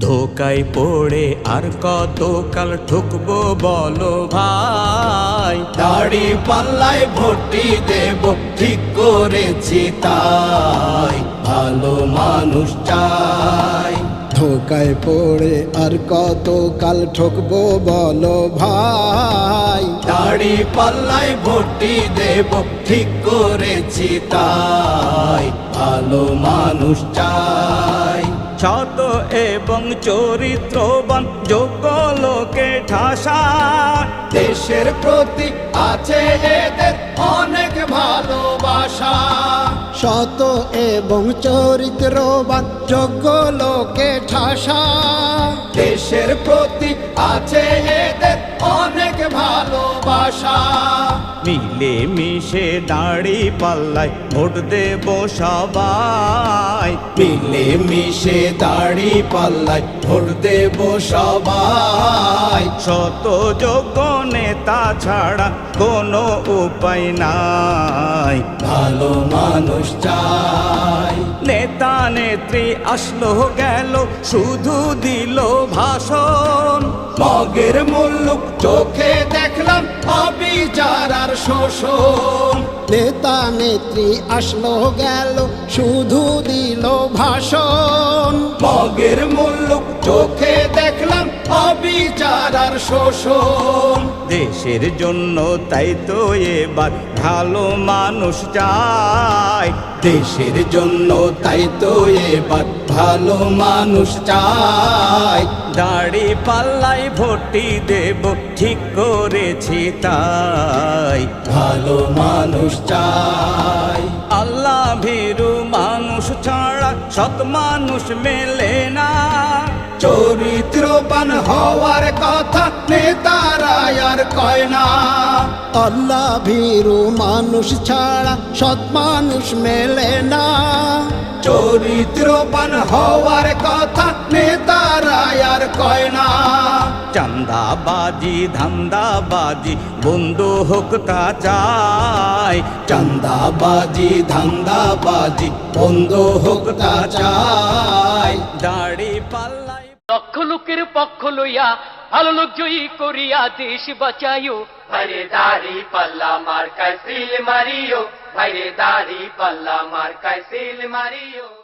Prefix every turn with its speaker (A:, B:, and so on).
A: ধোকায় পড়ে আর কত কাল ঠুকবো বলো ভাই?
B: দাড়ি পাল্লায় ভর্তি দেব ঠিক করেছি তাই। ভালো মানুষ চাই।
C: ধোকায় পড়ে আর কত কাল ঠকবো বলো ভাই?
B: দাড়ি পাল্লায় ভর্তি দেব ঠিক করেছি তাই। ভালো মানুষ চাই।
A: সত এবং চরিত্রবান যোগ্য লোকে ঠাসা।
B: দেশের প্রতি আছে এদের অনেক ভালোবাসা।
C: শত এবং চরিত্রবান যোগ্য লোকে ঠাসা।
B: দেশের প্রতি আছে এদের ভালোবাসা।
A: মিলে মিশে দাড়ি পাল্লায় ভোট দেব সবাই।
B: মিলে মিশে দাড়ি পাল্লায় ভোট দেব সবাই।
A: শত যোগ্য নেতা ছাড়া কোনো উপায় নাই।
B: ভালো মানুষ চাই।
A: নেতা নেত্রী আসলো গেল শুধু দিল ভাষণ।
B: মগের মুল্লুক চোখে দেখলাম অবিচার আর শোষণ।
C: নেতা নেত্রী আসলো গেল শুধু দিল ভাষণ।
B: মগের মুল্লুক চোখে আর শোষণ।
A: দেশের জন্য তাই তো এবার ভালো মানুষ চাই।
B: দেশের জন্য তাই তো এবার ভালো মানুষ চাই।
A: দাড়ি পাল্লাই ভোটি দেব ঠিক করেছি তাই।
B: ভালো মানুষ চাই।
A: আল্লাহ ভীরু মানুষ ছাড়া সৎ মানুষ মেলে না।
B: চরিত্রবান হওয়ার কথা নেতারা আর কয় না।
C: আল্লাহ ভীরু মানুষ ছাড়া সৎ মানুষ মেলে না।
B: চরিত্রবান হওয়ার কথা নেতারা আর কয় না।
A: চান্দাবাজি, ধান্দাবাজি, বন্ধু হোক তা চাই।
B: চান্দাবাজি, ধান্দাবাজি, বন্ধ হোক তা
D: লক্ষ লোকের পক্ষ লইয়া ভালো লোক জয়ী করিয়া দেশ বাঁচাইও। ভাইরে দাড়ি পাল্লা মার কাইসিল মারিও। ভাইরে দাড়ি পাল্লা মার কাইসিল মারিও।